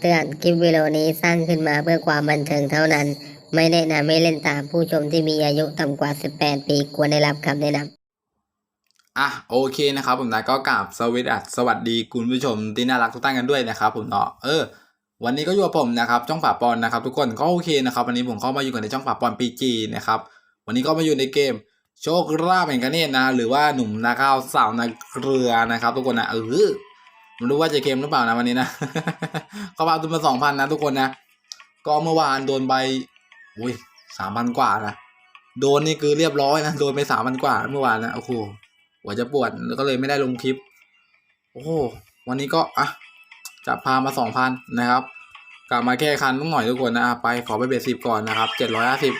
คำเตือน คลิปวิดีโอนี้สร้างขึ้นมาเพื่อความบันเทิงเท่านั้น ไม่แนะนำให้เล่นตามผู้ชมที่มีอายุต่ำกว่า 18 ปีควรได้รับคำแนะนำอะโอเคนะครับผมนะก็กราบสวัสดีสวัสดีคุณผู้ชมที่น่ารักทุกท่านกันด้วยนะครับผมเนาะเออ วันนี้ก็อยู่กับผมนะครับช่องป่าปอนนะครับทุกคนก็โอเคนะครับวันนี้ผมเข้ามาอยู่กันในช่องป่าปอนปีจีนะครับวันนี้ก็มาอยู่ในเกม โชคราบแห่งกันเนตนะหรือว่าหนุ่มนาข้าวสาวนาเรือนะครับ ทุกคนนะเออ ไม่รู้ว่าจะเกมหรือเปล่านะวันนี้นะก็พาทุนมาสองพันนะทุกคนนะ ก็เมื่อวานโดนไปอุ้ยสามพันกว่านะ โดนนี่คือเรียบร้อยนะ โดนไปสามพันกว่าเมื่อวานนะโอ้โหหัวจะปวดแล้วก็เลยไม่ได้ลงคลิป โอ้โหวันนี้ก็อะจะพามาสองพันนะครับ กลับมาแก้คันต้องหน่อยทุกคนนะไปขอไปเบสสิบก่อนนะครับเจ็ดร้อยห้าสิบ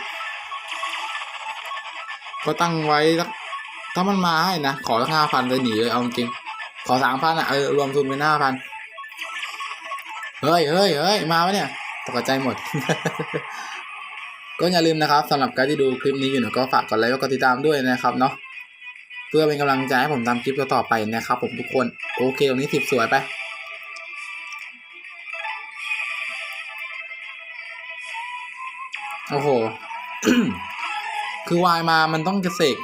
ก็ตั้งไว้ถ้ามันมาให้นะ ขอสักห้าพันเลยหนีเลยเอาจริง ขอสามพันอะเออรวมทุนเป็นห้าพันเฮ้ยเฮ้ยเฮ้ยมาไหมเนี่ยตกใจหมด ก็อย่าลืมนะครับสำหรับใครที่ดูคลิปนี้อยู่เนี่ยก็ฝากกดไลค์กดติดตามด้วยนะครับเนาะเพื่อเป็นกำลังใจให้ผมทำคลิปต่อไปนะครับ ผมทุกคนโอเคตรงนี้สิบสวยไปโอ้โห คือวายมามันต้องจะเสก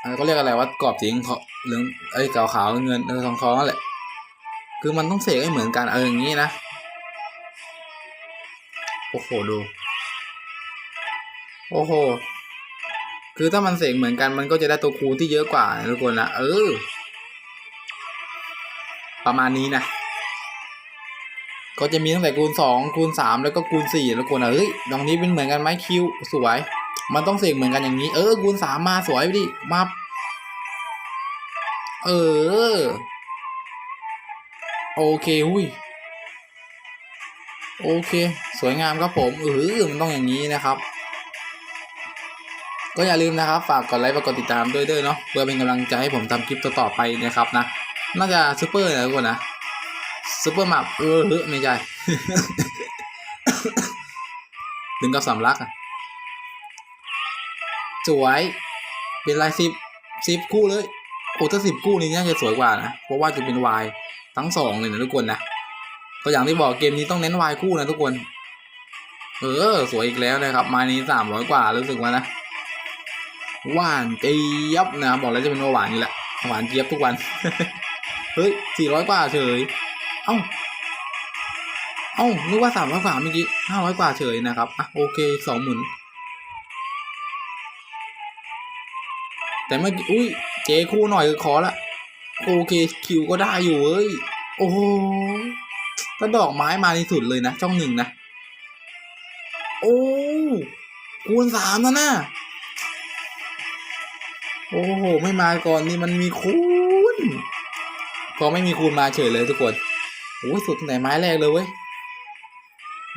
เอ่อก็เรียกอะไรว่ากรอบสีเขา เหลืองไอ้ยขาวขาวเงินเออทองทองนั่นแหละ คือมันต้องเสกให้เหมือนกันเอออย่างนี้นะ โอ้โหดู โอ้โห คือถ้ามันเสกเหมือนกันมันก็จะได้ตัวคูณที่เยอะกว่าทุกคนนะเออ ประมาณนี้นะ ก็จะมีตั้งแต่คูณสองคูณสามแล้วก็คูณสี่แล้วคนอะเฮ้ยตรงนี้เป็นเหมือนกันไหมคิวสวย มันต้องเสกเหมือนกันอย่างนี้ เออคูณสามมาสวยไปดิมา เออ โอเคหุยโอเค สวยงามครับผมเออมันต้องอย่างนี้นะครับ ก็อย่าลืมนะครับ ฝากกดไลค์และกดติดตามด้วยด้วยเนาะเพื่อเป็นกำลังใจให้ผมทำคลิปต่อๆไปนะครับนะ น่าจะซูเปอร์นะทุกคนนะซูเปอร์มัปเออเฮ้ยไม่ใช่ถึงกับสำลักอะสวย เป็นลายสิบสิบคู่เลย โอ้ถ้าสิบคู่นี้น่าจะสวยกว่านะ เพราะว่าจะเป็นวายทั้งสองเลยนะทุกคนนะก็อย่างที่บอกเกมนี้ต้องเน้นวายคู่นะทุกคน เออ สวยอีกแล้วนะครับมานี้สามร้อยกว่ารู้สึกว่านะหวานเจี๊ยบนะบอกแล้วจะเป็นหวานนี่แหละหวานเจี๊ยบทุกวันเฮ้ยสี่ร้อยกว่าเฉย เอ้า เอ้า นึกว่าสามร้อยกว่าเมื่อกี้ห้าร้อยกว่าเฉยนะครับ อะ โอเคสองหมื่นแต่เมื่อกี้ อุ้ย เจคู่หน่อยก็ขอละโอเคคิวก็ได้อยู่เว้ย โอ้โหถ้าดอกไม้มาในสุดเลยนะ ช่องหนึ่งนะ โอ้คูณสามนะน่ะโอ้โห ไม่มาก่อนนี่มันมีคูณพอไม่มีคูณมาเฉยเลยทุกคนโอ้ยสุดตั้งแต่ไม้แรกเลยเว้ย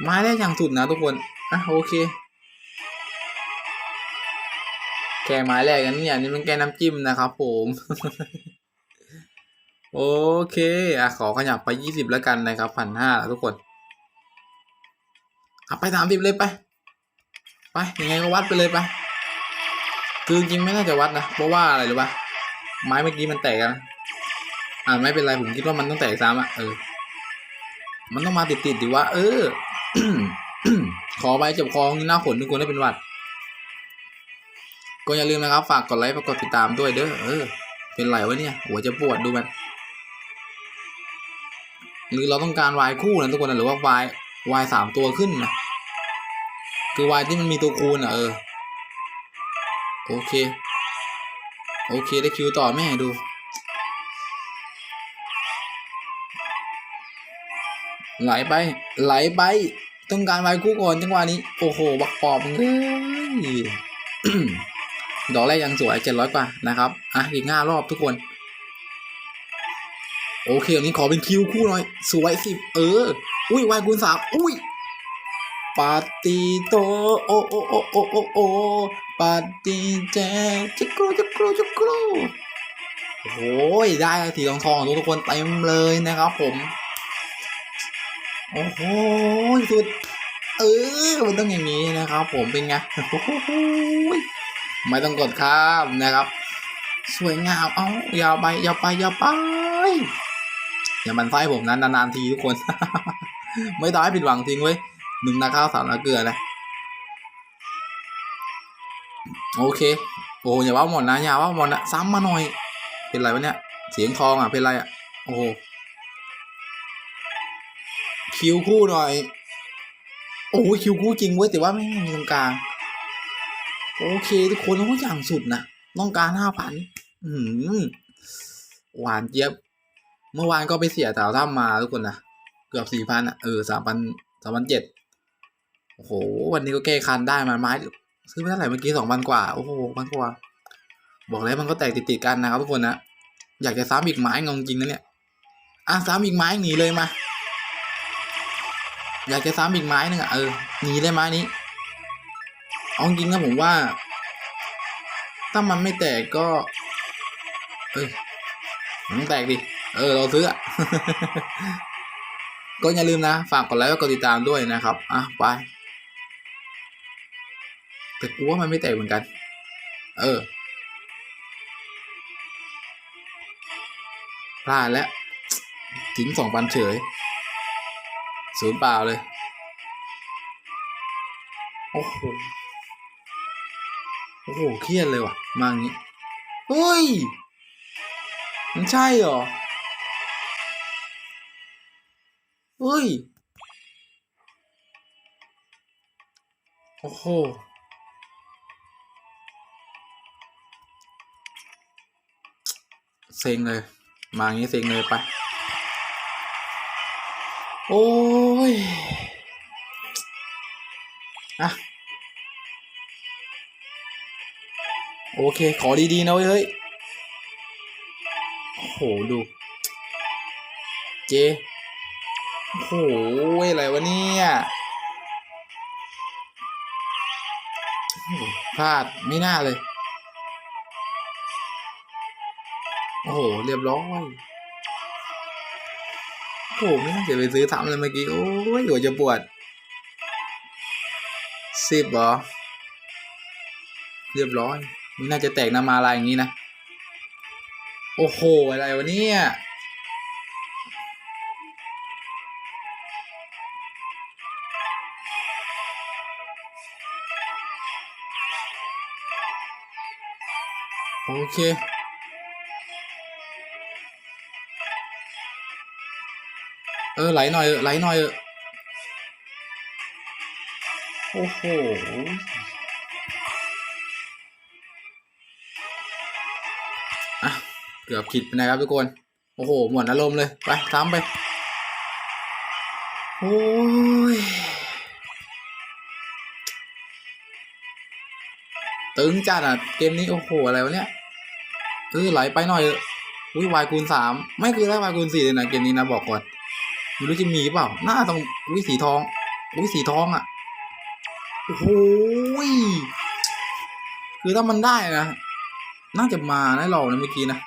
ไม้แรกอย่างสุดนะทุกคนอะโอเค แค่ไม้แรกกันเนี่ยนี่มันแค่น้ำจิ้มนะครับผมโอเคอะขอขยับไปยี่สิบแล้วกันนะครับพันห้าทุกคนอะไปสามสิบเลยไป ไปยังไงก็วัดไปเลยไปคือจริงไม่น่าจะวัดนะเพราะว่าอะไรหรือปะไม้เมื่อกี้มันแตกนะอ่าไม่เป็นไรผมคิดว่ามันต้องแตกซ้ำอะเออ มันต้องมาติดติดดิว่าเออขอไปเจ็บคอนี่หน้าขนทุกคนได้เป็นวัด ก็อย่าลืมนะครับ ฝากกดไลค์ฝากกดติดตามด้วยเด้อเออ เป็นไรวะเนี่ยหัวจะปวดดูมัน หรือเราต้องการวายคู่นะทุกคนนะหรือว่าวายวายสามตัวขึ้นนะคือวายที่มันมีตัวคูณอะเออ โอเค โอเคได้คิวต่อแม่ดูไหลไป ไหลไป ต้องการไว้คู่ก่อนจังหวะนี้ โอ้โห บักปอบเลย ดอกแรกยังสวยเจ็ดร้อยกว่านะครับ อะอีกห้ารอบทุกคน โอเคอันนี้ขอเป็นคิวคู่หน่อย สวยสิเออ อุ้ยวายคูณสามอุ้ยปาติโตโอโอโอโอโอโอปาติเจจิกรูจิกรูจิกรูโอ้ยได้สีทองทองทุกคนเต็มเลยนะครับผม โอ้โหสุด เออมันต้องอย่างนี้นะครับผมเป็นไงโอ้โห ไม่ต้องกดข้ามนะครับ สวยงามเอายาวไปยาวไปยาวไปอย่ามันไส้ผมนะนนานๆทีทุกคน ไม่ต้องให้ผิดหวังทิ้งไว้ยหนึ่งนาข้าวสามนาเกลือนะโอเค โอ้อย่าว่าหมดนะอย่าว่าหมดนะซ้ำมาหน่อย เป็นไรวะเนี่ย เสียงทองอะเป็นไรอะ โอ้โหคิวคู่หน่อย โอ้คิวคู่จริงเว้ยแต่ว่าไม่มีตรงกลาง โอเค ทุกคนโอ้ยอย่างสุดนะต้องการห้าพันอืมหวานเจี๊ยบ เมื่อวานก็ไปเสียแถวถ้ำมาทุกคนนะเกือบสี่พันอะเออสามพันสามพันเจ็ดโอ้โห วันนี้ก็แก้คันได้มาไม้ซื้อไปเท่าไหร่เมื่อกี้สองพันกว่า โอ้โหพันกว่า บอกแล้วมันก็แตกติดๆกันนะครับทุกคนนะอยากจะซ้ำอีกไม้งงจริงนะเนี่ยอะซ้ำอีกไม้หนีเลยมา อยากจะซ้ำอีกไม้นึงอะเออหนีเลยไม้นี้ เอาจริงนะผมว่า ถ้ามันไม่แตกก็ เออมันต้องแตกดิ เออ เราซื้ออะก็อย่าลืมนะ ฝากกดไลค์และกดติดตามด้วยนะครับ อะ ไป แต่กูว่ามันไม่แตกเหมือนกัน เออ พลาดแล้ว ทิ้งสองพันเฉย ศูนย์เปล่าเลย โอ้โห โอ้โหเครียดเลยว่ะ มาอย่างนี้เฮ้ย มันใช่เหรอเฮ้ย โอ้โหเซ็งเลย มาอย่างนี้เซ็งเลยไป โอ้ย โอเค ขอดี ๆ นะเว้ยเฮ้ย โอ้โห ดู เจ โอ้โห อะไรวะเนี่ยพลาด ไม่น่าเลย โอ้โห เรียบร้อย โอ้โห ไม่น่าจะไปซื้อทำเลยเมื่อกี้ โอ้ยหัวจะปวดสิบเหรอ เรียบร้อย ไม่น่าจะแตกน้ำมาลายอย่างนี้นะ โอ้โห อะไรวะเนี่ย โอเคเออไหลหน่อยเออไหลหน่อยเออโอ้โห เกือบขิดไปนะครับทุกคน โอ้โห หมดอารมณ์เลย ไปซ้ำไป โอ้ย ตึงจัดอะ เกมนี้ โอ้โห อะไรวะเนี่ยเออไหลไปหน่อยเอออุ้ยวายคูณสามไม่คือได้วายคูณสี่เลยนะเกมนี้นะบอกก่อนไม่รู้จะมีเปล่าหน้าต้องวิสีทองวิสีทองอะโอ้โหยคือถ้ามันได้นะ น่าจะมาแน่หรอนะเมื่อกี้นะ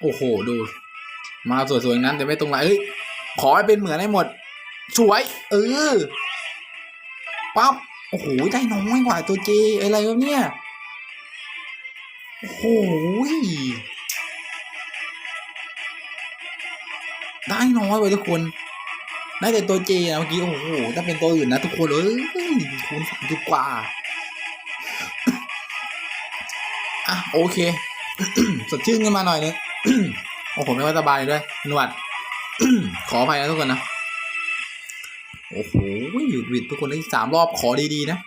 โอ้โหดู มาสวยๆงั้นแต่ไม่ตรงไหนเอ้ยขอให้เป็นเหมือนให้หมด สวย เออปั๊บโอ้โหได้น้อยกว่าตัวเจอะไรวะเนี่ยโอ้โหยได้น้อยไว้ยทุกคนได้แต่ตัวเจนะเมื่อกี้โอ้โหถ้าเป็นตัวอื่นนะทุกคนเอ้ยคูณสามสิบกว่าอะโอเค สดชื่นขึ้นมาหน่อยนึง โอ้โหไม่ว่าสบายด้วยหนวด ขออภัยนะทุกคนนะ โอ้โหหยุดหวิดทุกคนได้สามรอบขอดีๆนะ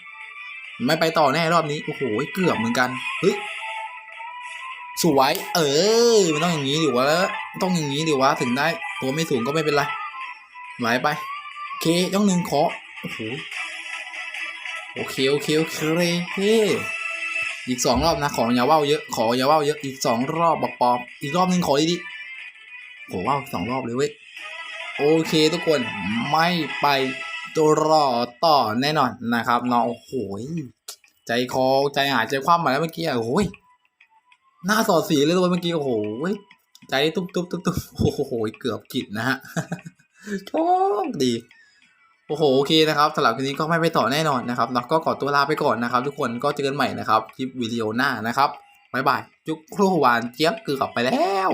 ไม่ไปต่อแน่รอบนี้ โอ้โห เกือบเหมือนกัน เฮ้ย สวย เออ มันต้องอย่างนี้ดิวะ ต้องอย่างนี้ดิวะ ถึงได้ ตัวไม่สูงก็ไม่เป็นไร ไหลไปโอเคย่องหนึ่งขอ โอ้โห โอเค โอเค โอเคเฮ้ อีกสองรอบนะ ขออย่าว่าวเยอะ ขออย่าว่าวเยอะ อีกสองรอบบอกปอมอีกรอบหนึ่งขอดีๆโหว่าวสองรอบเลยเว้ย โอเคทุกคน ไม่ไปตัวรอต่อแน่นอนนะครับเนาะโอ้โหใจคอใจหายใจคว่ำมาแล้วเมื่อกี้โอ้โหยหน้าสอดสีเลยตัวเมื่อกี้โอ้โหใจตุ๊บตุ๊บตุ๊บตุ๊บโอ้โหเกือบกิดนะฮะโชคดี โอ้โหโอเคนะครับสำหรับคลิปนี้ก็ไม่ไปต่อแน่นอนนะครับเนาะก็ขอตัวลาไปก่อนนะครับ ทุกคนก็เจอกันใหม่นะครับคลิปวิดีโอหน้านะครับบ๊ายบายจุกครูหวานเจี๊ยบเกือบไปแล้ว